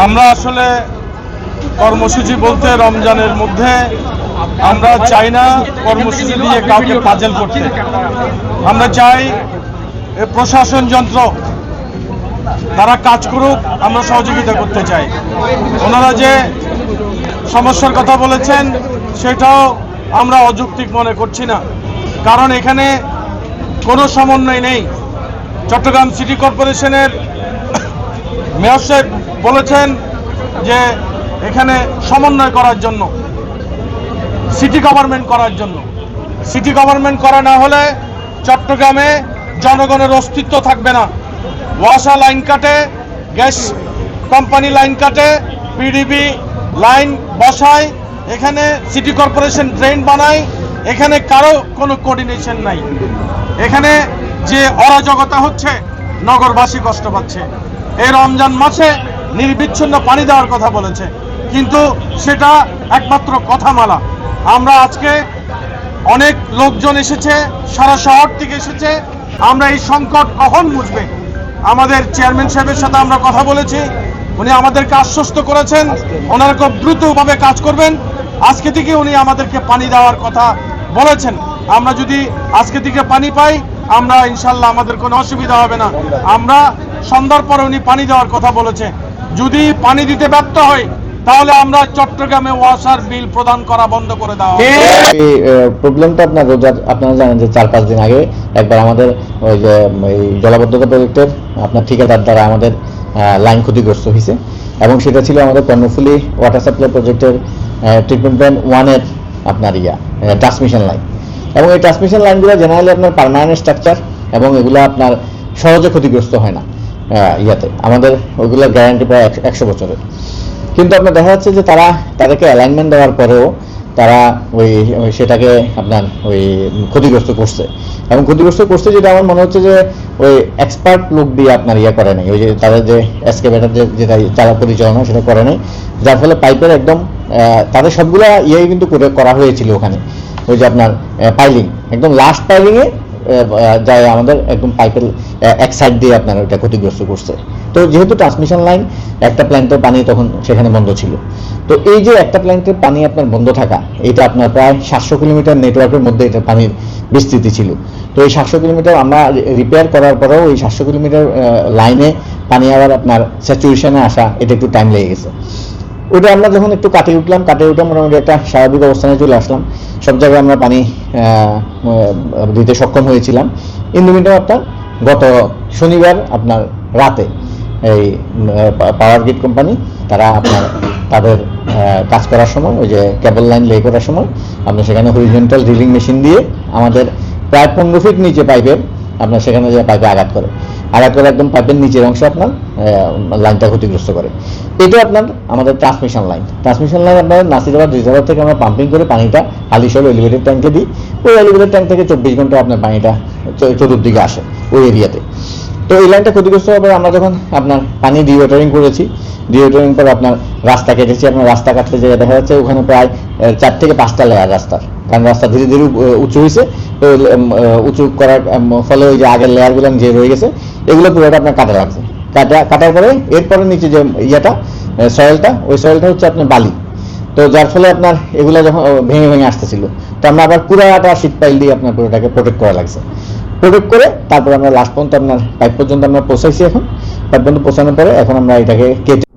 আমরা আসলে কর্মসূচি বলতে রমজানের মধ্যে আমরা চাই না কর্মসূচি দিয়ে কাউকে পাজেল করতে। আমরা চাই প্রশাসন যন্ত্র তারা কাজ করুক, আমরা সহযোগিতা করতে চাই। ওনারা যে সমস্যার কথা বলেছেন, সেটাও আমরা অযৌক্তিক মনে করছি না। কারণ এখানে কোনো সমন্বয় নেই। চট্টগ্রাম সিটি কর্পোরেশনের মেয়র সাহেব বলেছেন যে এখানে সমন্বয় করার জন্য সিটি গভর্নমেন্ট করার জন্য। সিটি গভর্নমেন্ট করা না হলে চট্টগ্রামে জনগণের অস্তিত্ব থাকবে না। ওয়াসা লাইন কাটে, গ্যাস কোম্পানি লাইন কাটে পিডিবি লাইন বসায়, এখানে সিটি কর্পোরেশন ড্রেন বানায়, এখানে কারও কোনো কোঅর্ডিনেশন নাই। এখানে যে অরাজকতা হচ্ছে, নগরবাসী কষ্ট পাচ্ছে। এই রমজান মাসে নির্বিচ্ছিন্ন পানি দেওয়ার কথা বলেছে। কিন্তু সেটা একমাত্র কথামালা। আমরা আজকে অনেক লোকজন এসেছে, সারা শহর থেকে এসেছে। আমরা এই সংকট কখন বুঝবে? আমাদের চেয়ারম্যান সাহেবের সাথে আমরা কথা বলেছি। উনি আমাদেরকে আশ্বস্ত করেছেন। ওনারা খুব দ্রুতভাবে কাজ করবেন। আজকে থেকে উনি আমাদেরকে পানি দেওয়ার কথা বলেছেন। আমরা যদি আজকে থেকে পানি পাই, আমরা ইনশাল্লাহ আমাদের কোনো অসুবিধা হবে না। আমরা সন্ধ্যার পরে উনি পানি দেওয়ার কথা বলেছে। যদি পানি দিতে ব্যর্থ হয়, তাহলে আমরা চট্টগ্রামে ওয়াসার বিল প্রদান করা বন্ধ করে দেওয়া এই প্রবলেমটা আপনার আপনারা জানেন যে চার পাঁচ দিন আগে একবার আমাদের ওই যে জলাবদ্ধতা প্রজেক্টের আপনার ঠিকাদার দ্বারা আমাদের লাইন ক্ষতিগ্রস্ত হয়েছে। এবং সেটা ছিল আমাদের কর্ণফুলি ওয়াটার সাপ্লাই প্রজেক্টের ট্রিটমেন্ট প্ল্যান্ট ওয়ানের আপনার ইয়া ট্রান্সমিশন লাইন এবং এই ট্রান্সমিশন লাইনগুলো জেনারেলি আপনার পার্মানেন্ট স্ট্রাকচার এবং এগুলো আপনার সহজে ক্ষতিগ্রস্ত হয় না। ইয়াতে। আমাদের ওইগুলোর গ্যারান্টি প্রায় একশো- বছরের। কিন্তু আপনার দেখা যাচ্ছে যে তারা তাদেরকে অ্যালাইনমেন্ট দেওয়ার পরেও তারা ওই সেটাকে আপনার ওই ক্ষতিগ্রস্ত করছে। এবং ক্ষতিগ্রস্ত করছে যেটা আমার মনে হচ্ছে যে ওই এক্সপার্ট লোক দিয়ে আপনার ইয়ে করে নাই। ওই যে তাদের যে এসকেভেটার যে যেটা চালা পরিচালনা সেটা করে নাই। যার ফলে পাইপের একদম তাদের সবগুলা ইয়ে কিন্তু করে করা হয়েছিল ওখানে। ওই যে আপনার পাইলিং একদম লাস্ট পাইলিংয়ে যায় আমাদের একদম পাইপের এক সাইড দিয়ে আপনার ওইটা ক্ষতিগ্রস্ত করছে। তো যেহেতু ট্রান্সমিশন লাইন একটা প্ল্যান্টের পানি তখন সেখানে বন্ধ ছিল। তো এই যে একটা প্ল্যান্টের পানি আপনার বন্ধ থাকা, এটা আপনার প্রায় সাতশো কিলোমিটার নেটওয়ার্কের মধ্যে এটা পানির বিস্তৃতি ছিল। তো এই সাতশো কিলোমিটার আমরা রিপেয়ার করার পরেও এই সাতশো কিলোমিটার লাইনে পানি আবার আপনার স্যাচুরেশনে আসা, এটা একটু টাইম লেগে গেছে। ওটা আমরা যখন একটু কাটিয়ে উঠলাম কাটিয়ে উঠে মোটামুটি একটা স্বাভাবিক অবস্থানে চলে আসলাম। সব জায়গায় আমরা পানি দিতে সক্ষম হয়েছিলাম। ইন আপনার গত শনিবার আপনার রাতে এই পাওয়ার গ্রিড কোম্পানি তারা আপনার, তাদের কাজ করার সময়, ওই যে কেবল লাইন লে করার সময়, আপনার সেখানে হরিজেন্টাল ড্রিলিং মেশিন দিয়ে আমাদের প্রায় পনেরো ফিট নিচে পাইপের আপনার সেখানে যে পাইপে আঘাত করে। আঘাত একবার একদম পাইপের নিচের অংশ আপনার লাইনটা ক্ষতিগ্রস্ত করে। এটা আপনার আমাদের ট্রান্সমিশন লাইন ট্রান্সমিশন লাইন আপনার নাসিরাবাদ রিজার্ভার থেকে আমরা পাম্পিং করে পানিটা হালিশহর এলিভেটেড ট্যাঙ্কে দিই। ওই এলিভেটেড ট্যাঙ্ক থেকে চব্বিশ ঘণ্টা আপনার পানিটা চতুর্দিকে আসে ওই এরিয়াতে। তো এই লাইনটা ক্ষতিগ্রস্ত হবে আমরা যখন আপনার পানি ডিওয়াটারিং করেছি ডিওয়াটারিং করে আপনার রাস্তা কেটেছি। আপনার রাস্তা কাটতে যে দেখা যাচ্ছে ওখানে প্রায় চার থেকে পাঁচটা লেয়ার রাস্তার। কারণ রাস্তা ধীরে ধীরে উঁচু হয়েছে উঁচু করার ফলে ওই যে আগের লেয়ারগুলো যে রয়ে গেছে, এগুলো পুরোটা আপনার কাটা লাগছে কাটা, কাটার পরে এরপরে নিচে যে ইয়েটা সয়েলটা ওই সয়েলটা হচ্ছে আপনার বালি। তো যার ফলে আপনার এগুলো যখন ভেঙে ভেঙে আসতেছিল। তো আমরা আবার পুরাটা শীত পাইল দিয়ে আপনার পুরোটাকে প্রোটেক্ট করা লাগছে। প্রোটেক্ট করে তারপর আমরা লাস্ট পর্যন্ত আপনার পাইপ পর্যন্ত আমরা পৌঁছাইছি এখন। পাইপ পর্যন্ত পৌঁছানোর পরে এখন আমরা এটাকে কেটে